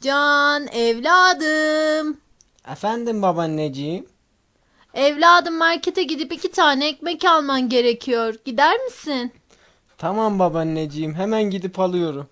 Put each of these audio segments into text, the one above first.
Can evladım. Efendim babaanneciğim. Evladım markete gidip iki tane ekmek alman gerekiyor. Gider misin? Tamam babaanneciğim hemen gidip alıyorum.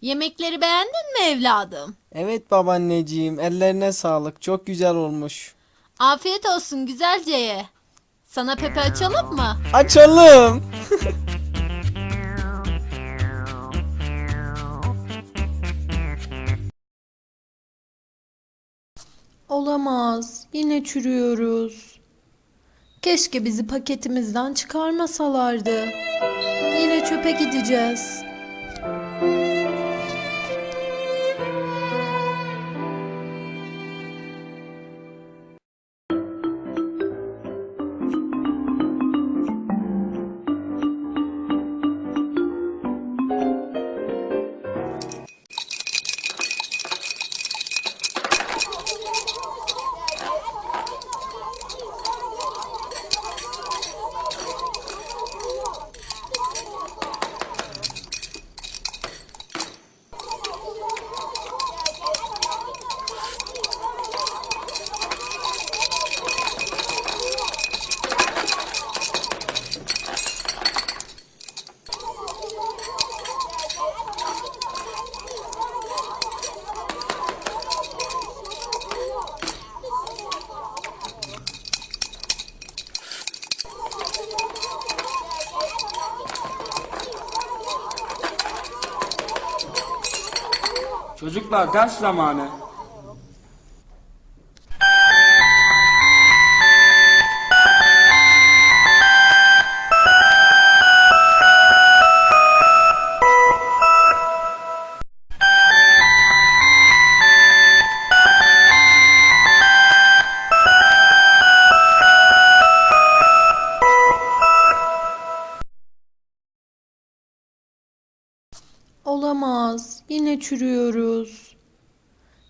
Yemekleri beğendin mi evladım? Evet babaanneciğim ellerine sağlık çok güzel olmuş. Afiyet olsun güzelce ye. Sana pepe açalım mı? Açalım. Olamaz. Yine çürüyoruz. Keşke bizi paketimizden çıkarmasalardı. Yine çöpe gideceğiz. Çocuklar ders zamanı. Olamaz. Yine çürüyoruz.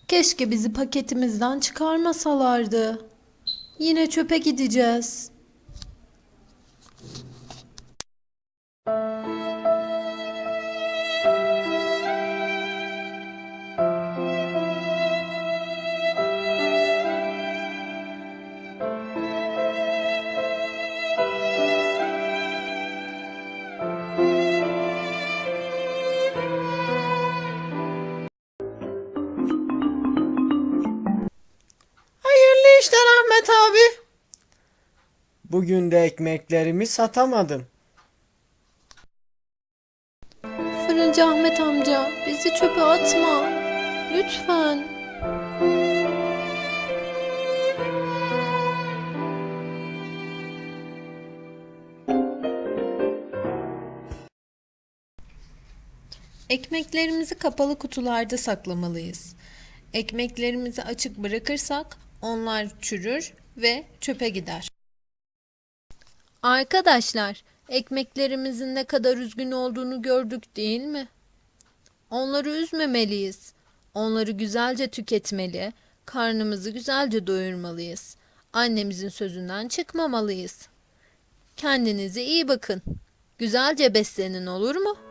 Keşke bizi paketimizden çıkarmasalardı. Yine çöpe gideceğiz. Hayırlı işler Ahmet abi. Bugün de ekmeklerimi satamadım. Fırıncı Ahmet amca, bizi çöpe atma. Lütfen. Ekmeklerimizi kapalı kutularda saklamalıyız. Ekmeklerimizi açık bırakırsak onlar çürür ve çöpe gider. Arkadaşlar, ekmeklerimizin ne kadar üzgün olduğunu gördük değil mi? Onları üzmemeliyiz. Onları güzelce tüketmeli, karnımızı güzelce doyurmalıyız. Annemizin sözünden çıkmamalıyız. Kendinize iyi bakın. Güzelce beslenin olur mu?